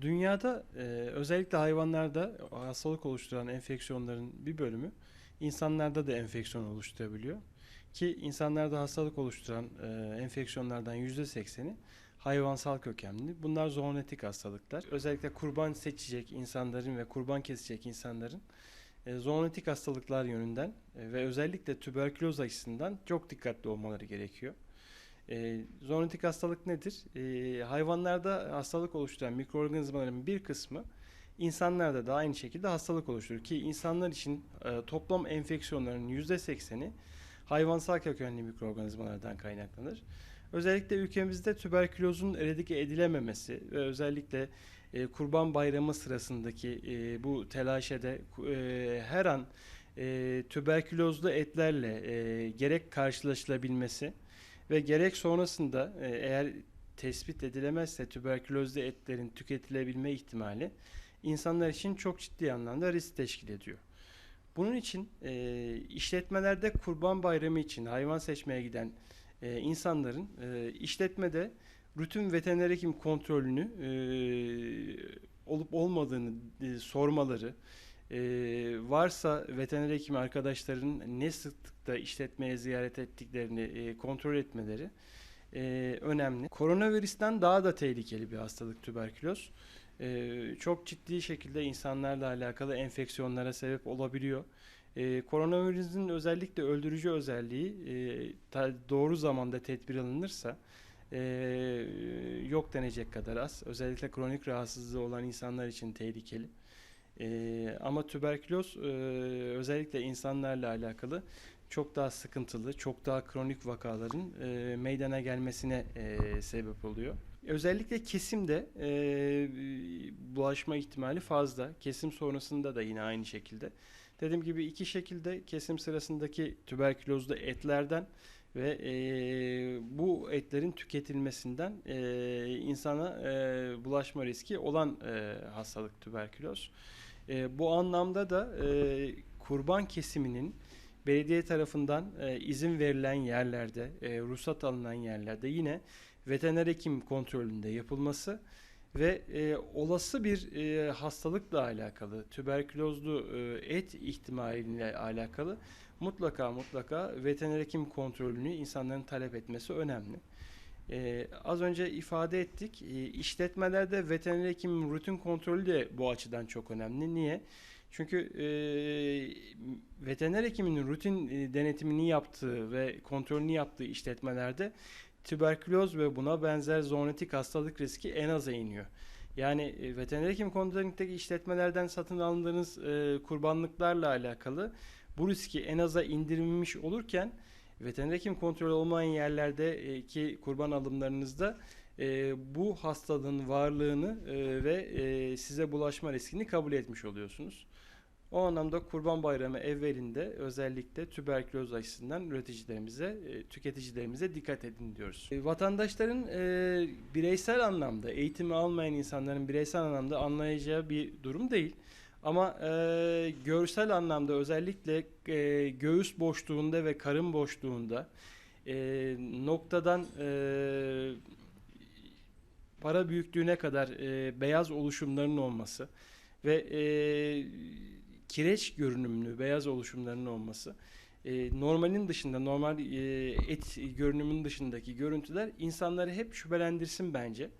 Dünyada e, özellikle hayvanlarda hastalık oluşturan enfeksiyonların bir bölümü insanlarda da enfeksiyon oluşturabiliyor. Ki insanlarda hastalık oluşturan e, enfeksiyonlardan %80'i hayvansal kökenli. Bunlar zoonotik hastalıklar. Özellikle kurban seçecek insanların ve kurban kesecek insanların e, zoonotik hastalıklar yönünden e, ve özellikle tüberküloz açısından çok dikkatli olmaları gerekiyor. E, zoonotik hastalık nedir? E, hayvanlarda hastalık oluşturan mikroorganizmaların bir kısmı insanlarda da aynı şekilde hastalık oluşturur ki insanlar için e, toplam enfeksiyonların %80'i hayvansal kökenli mikroorganizmalardan kaynaklanır. Özellikle ülkemizde tüberkülozun eradike edilememesi ve özellikle e, Kurban Bayramı sırasındaki e, bu telaşede e, her an e, tüberkülozlu etlerle e, gerek karşılaşılabilmesi ve gerek sonrasında e, eğer tespit edilemezse tüberkülozlu etlerin tüketilebilme ihtimali insanlar için çok ciddi anlamda risk teşkil ediyor. Bunun için e, işletmelerde Kurban Bayramı için hayvan seçmeye giden e, insanların e, işletmede rutin veteriner hekim kontrolünü e, olup olmadığını e, sormaları, e, varsa veteriner hekim arkadaşların ne sıklıkta işletmeye ziyaret ettiklerini e, kontrol etmeleri e, önemli. Koronavirüsten daha da tehlikeli bir hastalık tüberküloz. E, çok ciddi şekilde insanlarla alakalı enfeksiyonlara sebep olabiliyor. E, koronavirüsün özellikle öldürücü özelliği e, ta- doğru zamanda tedbir alınırsa e, yok denecek kadar az. Özellikle kronik rahatsızlığı olan insanlar için tehlikeli. E, ama tüberküloz e, özellikle insanlarla alakalı çok daha sıkıntılı, çok daha kronik vakaların e, meydana gelmesine e, sebep oluyor. Özellikle kesimde e, bulaşma ihtimali fazla. Kesim sonrasında da yine aynı şekilde. Dediğim gibi iki şekilde kesim sırasındaki tüberkülozlu etlerden ve e, bu etlerin tüketilmesinden e, insana e, bulaşma riski olan e, hastalık tüberküloz. E, bu anlamda da e, kurban kesiminin belediye tarafından e, izin verilen yerlerde, e, ruhsat alınan yerlerde yine veteriner hekim kontrolünde yapılması ve e, olası bir e, hastalıkla alakalı, tüberkülozlu e, et ihtimaliyle alakalı mutlaka mutlaka veteriner hekim kontrolünü insanların talep etmesi önemli. E, az önce ifade ettik, e, işletmelerde veteriner hekim rutin kontrolü de bu açıdan çok önemli. Niye? Çünkü e, veteriner hekimin rutin e, denetimini yaptığı ve kontrolünü yaptığı işletmelerde tüberküloz ve buna benzer zoonotik hastalık riski en aza iniyor. Yani e, veteriner hekim kontrolündeki işletmelerden satın aldığınız e, kurbanlıklarla alakalı bu riski en aza indirilmiş olurken veteriner hekim kontrolü olmayan yerlerdeki kurban alımlarınızda e, bu hastalığın varlığını e, ve e, size bulaşma riskini kabul etmiş oluyorsunuz. O anlamda Kurban Bayramı evvelinde özellikle tüberküloz açısından üreticilerimize, e, tüketicilerimize dikkat edin diyoruz. E, Vatandaşların e, bireysel anlamda, eğitimi almayan insanların bireysel anlamda anlayacağı bir durum değil. Ama e, görsel anlamda özellikle e, göğüs boşluğunda ve karın boşluğunda e, noktadan e, para büyüklüğüne kadar e, beyaz oluşumların olması ve e, kireç görünümlü beyaz oluşumlarının olması e, normalin dışında normal e, et görünümünün dışındaki görüntüler insanları hep şüphelendirsin bence.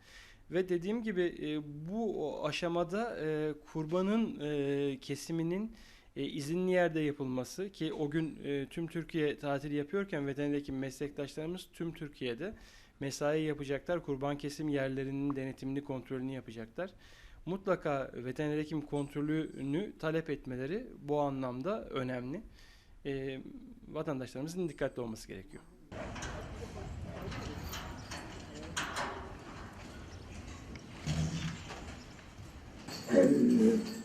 Ve dediğim gibi e, bu aşamada e, kurbanın e, kesiminin e, izinli yerde yapılması ki o gün e, tüm Türkiye tatil yapıyorken veteriner hekim meslektaşlarımız tüm Türkiye'de mesai yapacaklar. Kurban kesim yerlerinin denetimini, kontrolünü yapacaklar. Mutlaka veteriner hekim kontrolünü talep etmeleri bu anlamda önemli. E, vatandaşlarımızın dikkatli olması gerekiyor. Amen.